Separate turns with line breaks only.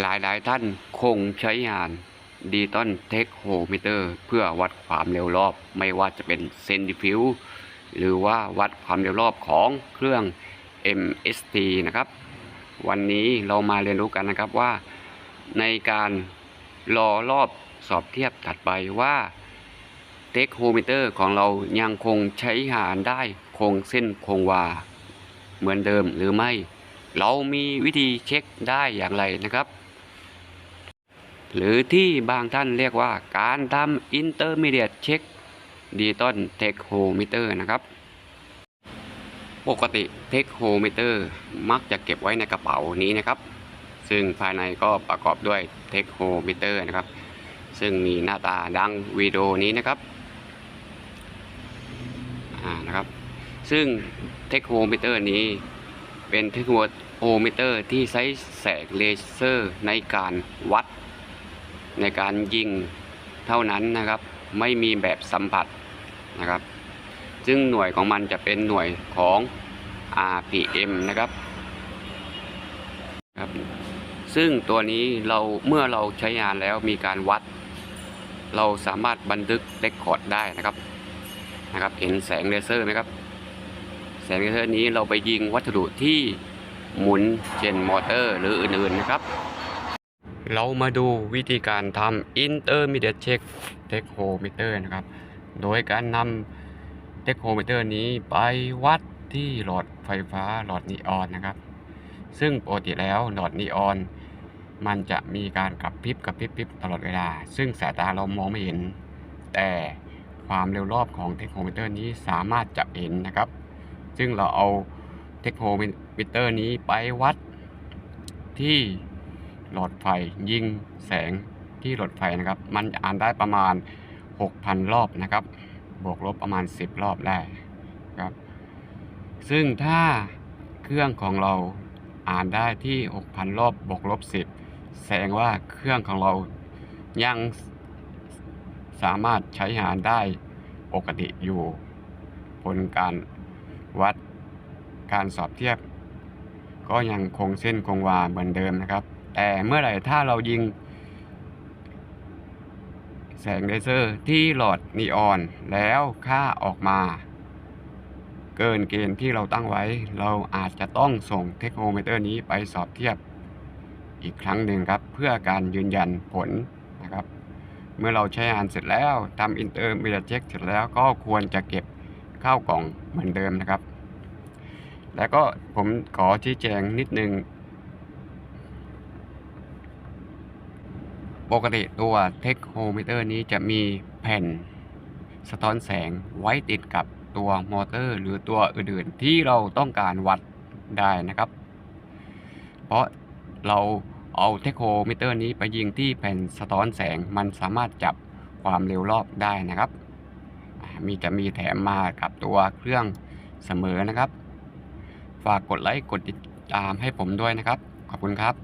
หลายหลายท่านคงใช้งานดีตอนเทคโฮมิเตอร์เพื่อวัดความเร็วรอบ ไม่ว่าจะเป็นเซนติฟิวหรือว่าวัดความเร็วรอบของเครื่อง MST นะครับ วันนี้เรามาเรียนรู้กันนะครับว่า ในการรอรอบสอบเทียบถัดไปว่าเทคโฮมิเตอร์ของเรายังคงใช้งานได้คงเส้นคงวา เหมือนเดิมหรือไม่ เรามีวิธีเช็คได้อย่างไรนะครับ หรือที่บางท่านเรียกว่าการทำอินเตอร์มีเดียเช็คดิจิตอลเทคโฮมิเตอร์นะครับ ปกติเทคโฮมิเตอร์มักจะเก็บไว้ในกระเป๋านี้นะครับ ซึ่งภายในก็ประกอบด้วยเทคโฮมิเตอร์นะครับ ซึ่งมีหน้าตาดังวิดีโอนี้นะครับอ่านะครับ ซึ่งเทคโฮมิเตอร์นี้เป็นเทคโฮมิเตอร์ที่ใช้แสงเลเซอร์ในการวัด ในการยิงเท่านั้นนะครับ ไม่มีแบบสัมผัสนะครับ ซึ่งหน่วยของมันจะเป็นหน่วยของ RPM นะครับครับ ซึ่งตัวนี้เราเมื่อเราใช้งานแล้วมีการวัด เราสามารถบันทึกเรคคอร์ดได้นะครับนะครับ เห็นแสงเลเซอร์ไหมครับ แสงเลเซอร์นี้เราไปยิงวัสดุที่หมุนเช่นมอเตอร์หรืออื่นๆนะครับ เรามาดูวิธีการทำ Intermediate Check Tachometer นะครับ โดยการนำ Tachometer นี้ไปวัดที่หลอดไฟฟ้าหลอดนีออนนะครับ ซึ่งปกติแล้วหลอดนีออน มันจะมีการกระพริบกระพริบพริบตลอดเวลา ซึ่งสายตาเรามองไม่เห็น แต่ความเร็วรอบของเทคโฮมิเตอร์นี้สามารถจับเห็นนะครับ ซึ่งเราเอาเทคโฮมิเตอร์นี้ไปวัดที่ หลอดไฟยิงแสงที่หลอดไฟนะครับ มันอ่านได้ประมาณ 6,000 รอบนะครับ บวกลบประมาณ 10 รอบได้ครับ ซึ่งถ้าเครื่องของเราอ่านได้ที่ 6,000 รอบบวกลบ 10 แสดงว่าเครื่องของเรายังสามารถใช้งานได้ปกติอยู่ ผลการวัดการสอบเทียบ ก็ยังคงเส้นคงวาเหมือนเดิมนะครับ แต่เมื่อไหร่ถ้าเรายิง แสงเลเซอร์ที่หลอดนีออน แล้วค่าออกมา เกินเกณฑ์ที่เราตั้งไว้ เราอาจจะต้องส่งเทคโนเมเตอร์นี้ไปสอบเทียบอีกครั้งหนึ่งครับ เพื่อการยืนยันผลนะครับ เมื่อเราใช้งานเสร็จแล้วทำอินเตอร์มีเดียเช็คเสร็จแล้วก็ควรจะเก็บเข้ากล่องเหมือนเดิมนะครับ แล้วก็ผมขอชี้แจงนิดนึง ปกติตัวเทคโฮมิเตอร์นี้จะมีแผ่นสะท้อนแสงไว้ติดกับตัวมอเตอร์ หรือตัวอื่นๆ ที่เราต้องการวัดได้นะครับ เพราะเราเอาเทคโฮมิเตอร์นี้ไปยิงที่แผ่นสะท้อนแสงมันสามารถจับความเร็วรอบได้นะครับ มีจะมีแถมมากับตัวเครื่องเสมอนะครับ ฝากกดไลค์กดติดตามให้ผมด้วยนะครับ ขอบคุณครับ